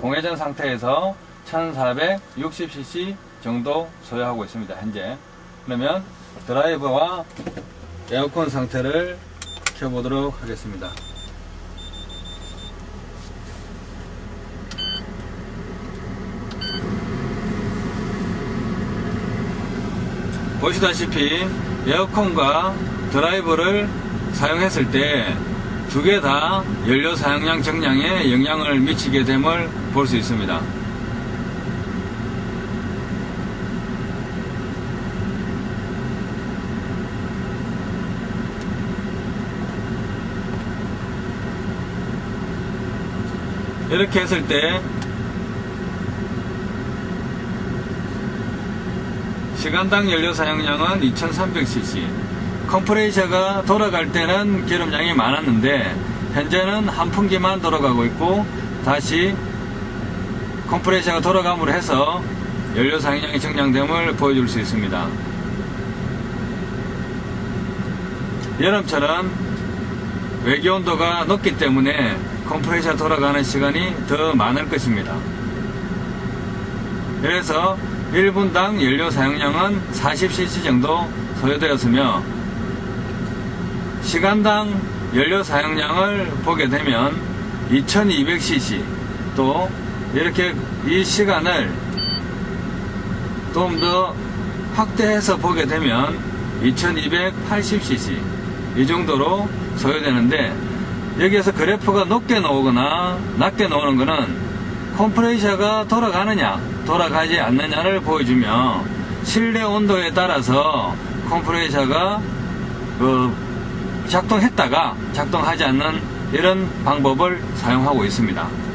공회전 상태에서 1460cc 정도 소요하고 있습니다. 현재. 그러면 드라이버와 에어컨 상태를 켜보도록 하겠습니다. 보시다시피 에어컨과 드라이버를 사용했을 때 두 개 다 연료 사용량 정량에 영향을 미치게 됨을 볼 수 있습니다. 이렇게 했을 때 시간당 연료 사용량은 2300cc 컴프레셔가 돌아갈 때는 기름량이 많았는데 현재는 한 풍기만 돌아가고 있고 다시 컴프레셔가 돌아감으로 해서 연료 사용량이 정량됨을 보여줄 수 있습니다 여름철은 외기 온도가 높기 때문에 컴프레셔 돌아가는 시간이 더 많을 것입니다. 그래서 1분당 연료 사용량은 40cc 정도 소요되었으며 시간당 연료 사용량을 보게 되면 2200cc 또 이렇게 이 시간을 좀 더 확대해서 보게 되면 2280cc 이 정도로 소요되는데 여기에서 그래프가 높게 나오거나 낮게 나오는 것은 컴프레셔가 돌아가느냐 돌아가지 않느냐를 보여주며 실내 온도에 따라서 컴프레셔가 그 작동했다가 작동하지 않는 이런 방법을 사용하고 있습니다.